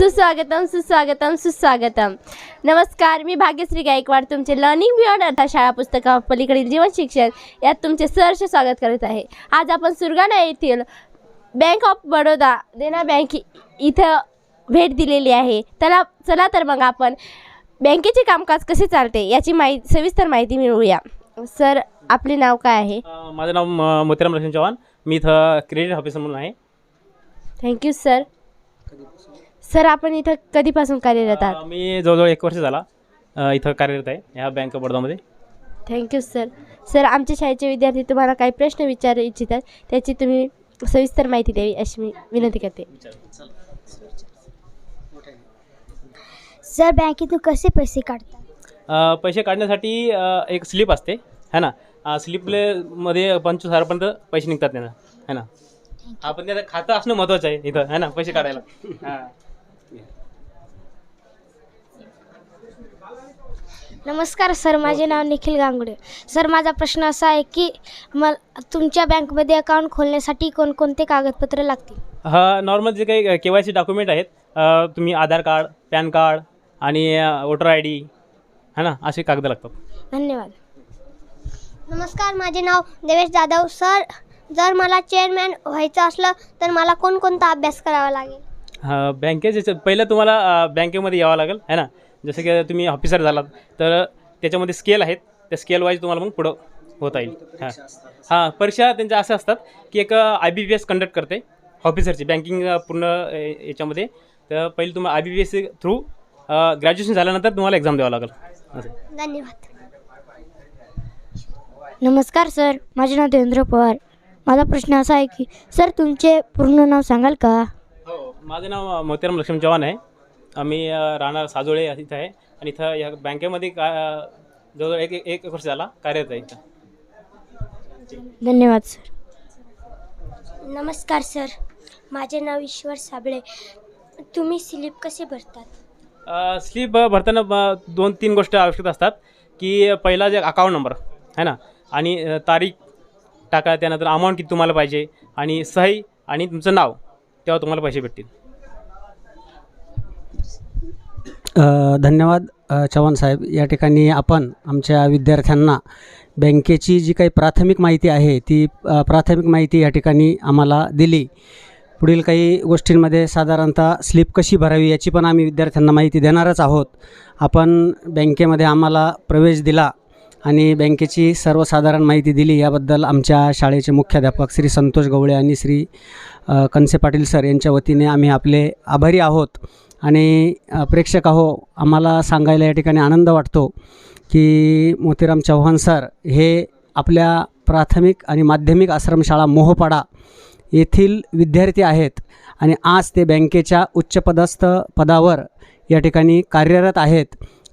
सुस्वागतम सुस्वागतम सुस्वागतम. नमस्कार मी भाग्यश्री गायकवाड. तुमचे लर्निंग बियॉन्ड अर्थात शाळा पुस्तका पलीकडील जीवन शिक्षण यात तुमचे सहर्ष स्वागत करत आहे. आज आपण सुरगाणा येथील bank of Baroda Dena bank इथं भेट दिलेली आहे. त्याला चला तर मग आपण बँकेचे कामकाज कसे चालते याची माहिती सविस्तर माहिती मिळवूया. सर आपले नाव काय आहे? माझं नाव मोतीराम लक्ष्मण चव्हाण. मी इथं क्रेडिट ऑफिसर म्हणून आहे. थँक्यू सर सर आपण इथं कधीपासून कार्यरत आहात? मी जवळजवळ एक वर्ष झाला अ, इथं कार्यरत आहे ह्या bank of बडोदामध्ये. Thank you sir. Sir आमच्या शाळेचे विद्यार्थी तुम्हाला काही प्रश्न विचारू इच्छितात त्याची तुम्ही सविस्तर माहिती द्यावी अशी मी विनंती करते. सर बँकेतून कसे पैसे काढतात? अ, पैसे काढण्यासाठी अ, एक स्लिप असते है ना? अ, स्लिपले मध्ये पंचवीस हजारपर्यंत पैसे निघतात त्यांना है ना? हा पण त्याचं खातं असणं महत्त्वाचं आहे इथं है ना? पैसे काढायला. हां. नमस्कार सर माझे नाव निखिल गांगुडे. सर माझा प्रश्न असा आहे की मल तुमच्या बँकमध्ये अकाउंट खोलण्यासाठी कोणकोणते कागदपत्र लागतील? हा नॉर्मल जे काही के वाय सी डॉक्युमेंट आहेत अ, तुम्ही आधार कार्ड पॅन कार्ड आणि वोटर आय डी है ना? असे कागद लागतात. धन्यवाद. नमस्कार माझे नाव देवेश जाधव. सर जर मला चेअरमॅन व्हायचं असलं तर मला कोणकोणता अभ्यास करावा लागेल? हा बँकेचे पहिलं तुम्हाला अ, बँकेमध्ये यावं लागेल है ना? जसं की तुम्ही ऑफिसर झालात तर त्याच्यामध्ये स्केल आहेत. त्या स्केल वाईज तुम्हाला मग पुढं होता येईल. हां. हां परीक्षा त्यांच्या अशा असतात की एक I B B S conduct करते ऑफिसरची बँकिंग पूर्ण अ, याच्यामध्ये. तर पहिले तुम्हाला I B B S through graduation झाल्यानंतर तुम्हाला एक्झाम द्यावं लागेल. असं. धन्यवाद. नमस्कार सर. माझे नाव देवेंद्र पवार. माझा प्रश्न असा आहे की सर तुमचे पूर्ण नाव सांगाल का? माझं नाव मोतीराम लक्ष्मण चव्हाण आहे. आम्ही राहणार साजोळे इथं आहे. आणि इथं या बँकेमध्ये का जवळजवळ एक एक वर्ष झाला कार्यरत आहे इथं. धन्यवाद सर. नमस्कार सर. माझे नाव ईश्वर साबळे. तुम्ही स्लिप कसे भरतात? स्लीप भरताना दोन तीन गोष्टी आवश्यक असतात की पहिला जे अकाउंट नंबर आहे ना? आणि तारीख टाका त्यानंतर अमाऊंट किती तुम्हाला पाहिजे आणि सही आणि तुमचं नाव. तेव्हा तुम्हाला पैसे भेटतील. धन्यवाद चव्हाण साहेब. या ठिकाणी आपण आमच्या विद्यार्थ्यांना बँकेची जी काही प्राथमिक माहिती आहे ती प्राथमिक माहिती या ठिकाणी आम्हाला दिली. पुढील काही गोष्टींमध्ये साधारणतः स्लिप कशी भरावी याची पण आम्ही विद्यार्थ्यांना माहिती देणारच आहोत. आपण बँकेमध्ये आम्हाला प्रवेश दिला. आणि बँकेची सर्वसाधारण माहिती दिली याबद्दल आमच्या शाळेचे मुख्याध्यापक श्री संतोष गवळे आणि श्री कंसे कनसे पाटील सर यांच्या वतीने आम्ही आपले आभारी आहोत. आणि प्रेक्षक आहो आम्हाला सांगायला या ठिकाणी आनंद वाटतो की मोतीराम चव्हाण सर हे आपल्या प्राथमिक आणि माध्यमिक आश्रमशाळा मोहपाडा येथील विद्यार्थी आहेत आणि आज ते बँकेच्या उच्चपदस्थ पदावर या ठिकाणी कार्यरत आहेत.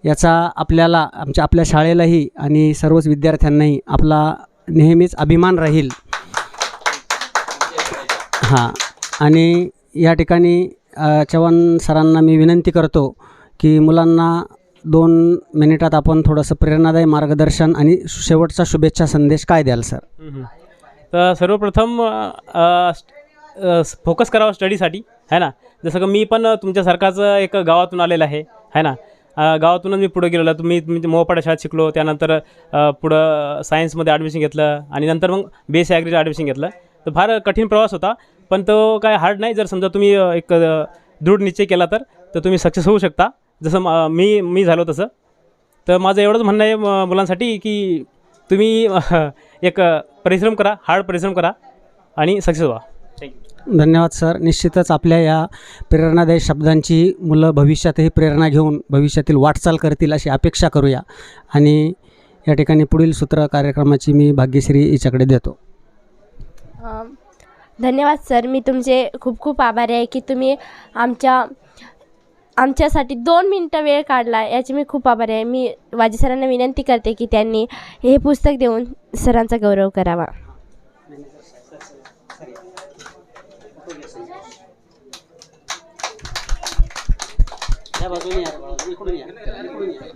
याचा आपल्याला आमच्या आपल्या शाळेलाही आणि सर्वच विद्यार्थ्यांनाही आपला नेहमीच अभिमान राहील. हां. आणि या ठिकाणी चव्हाण सरांना मी विनंती करतो की मुलांना दोन मिनिटात आपण थोडंसं प्रेरणादायी मार्गदर्शन आणि शेवटचा शुभेच्छा संदेश काय द्याल सर? तर सर्वप्रथम फोकस करावं स्टडीसाठी है ना? जसं का मी पण तुमच्यासारखाच एक गावातून आलेलं आहे है ना? गावातूनच मी पुढं गेलेलो. तुम्ही म्हणजे मोहपाडा शाळेत शिकलो त्यानंतर पुढं सायन्समध्ये ॲडमिशन घेतलं आणि नंतर मग बेस ॲग्रीला ॲग्रीचं ॲडमिशन घेतलं. तर फार कठीण प्रवास होता पण तो काय हार्ड नाही. जर समजा तुम्ही एक दृढ निश्चय केला तर तर तुम्ही सक्सेस होऊ शकता. जसं मी मी झालो तसं. तर माझं एवढंच म्हणणं आहे मुलांसाठी की तुम्ही एक परिश्रम करा हार्ड परिश्रम करा आणि सक्सेस व्हा. थँक्यू धन्यवाद सर. निश्चितच आपल्या या प्रेरणादायी शब्दांची मुलं भविष्यातही प्रेरणा घेऊन भविष्यातील वाटचाल करतील अशी अपेक्षा करूया. आणि या ठिकाणी पुढील सूत्र कार्यक्रमाची मी भाग्यश्री हिच्याकडे देतो. धन्यवाद सर. मी तुमचे खूप खूप आभारी आहे की तुम्ही आमच्या आमच्यासाठी दोन मिनटं वेळ काढला याची मी खूप आभारी आहे. मी वाजी सरांना विनंती करते की त्यांनी हे पुस्तक देऊन सरांचा गौरव करावा. साहेब अजून या कोणी या कोणी या